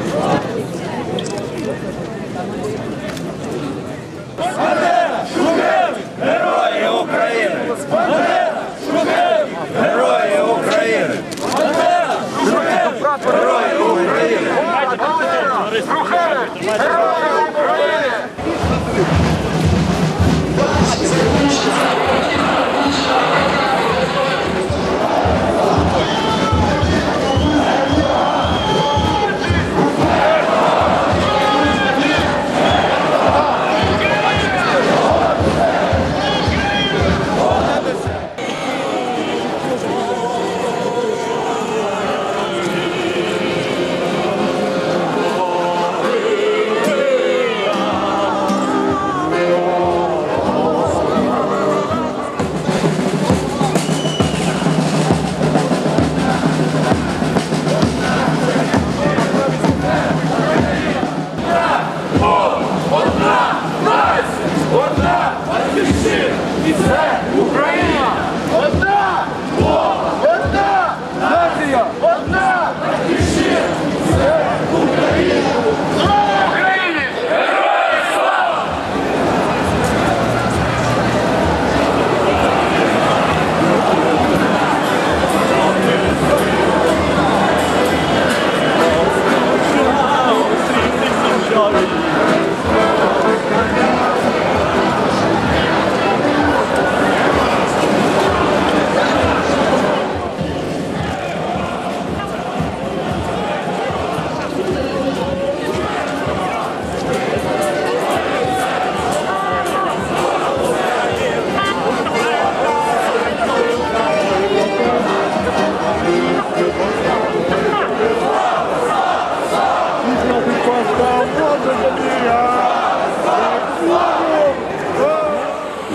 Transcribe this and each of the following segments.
Oh.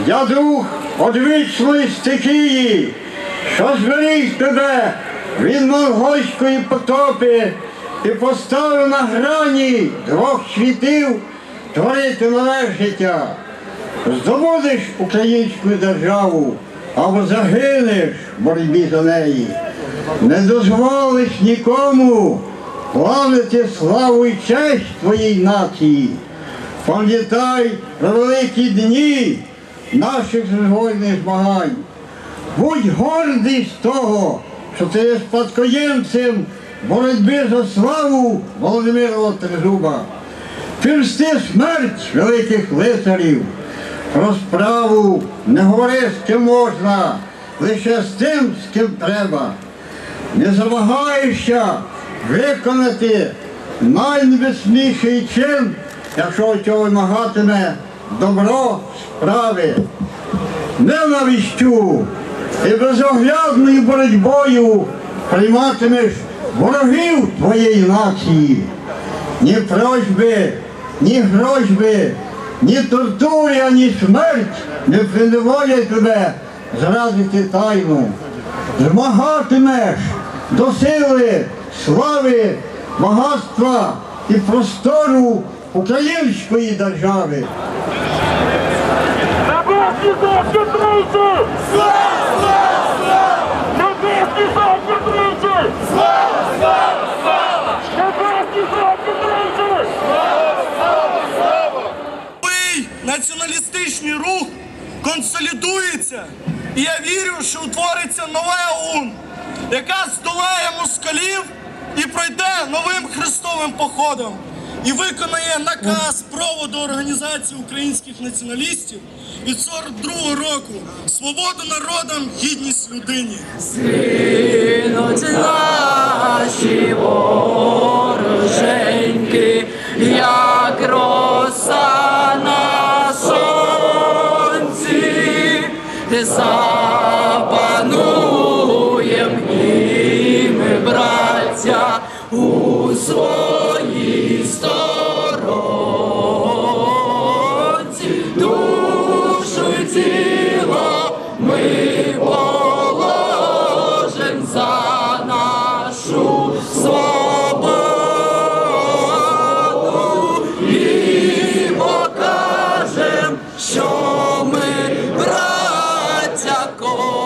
Я дух одвічної стихії, що зберіг тебе від монгольської потопи і поставив на грані двох світів творити нове життя. Здобудеш українську державу або загинеш в боротьбі за неї. Не дозволиш нікому плавити славу і честь твоїй нації. Пам'ятай великі дні наших визвольних змагань. Будь гордий з того, що ти є спадкоємцем боротьби за славу Володимира Трезуба. Пірсти смерть великих лицарів. Про справу не говори з ким можна, лише з тим, з ким треба. Не замагаєшся виконати найнебесніший чин, якщо цього вимагатиме добро справи. Ненавистю і безоглядною боротьбою прийматимеш ворогів твоєї нації. Ні просьби, ні грозьби, ні тортури, ані смерть не приневолять тебе зрадити тайну. Змагатимеш до сили, слави, багатства і простору української держави. Націоналістичний рух консолідується, і я вірю, що утвориться нове ОУН, яка здолає москалів і пройде новим хрестовим походом і виконає наказ проводу Організації українських націоналістів від 42-го року свободу народам, гідність людині. Згинуть наші вороженьки, як роса на сонці, запануєм і ми брат серця у своїй сторонці, душу і тіло ми положим за нашу свободу і покажем, що ми браття кожен.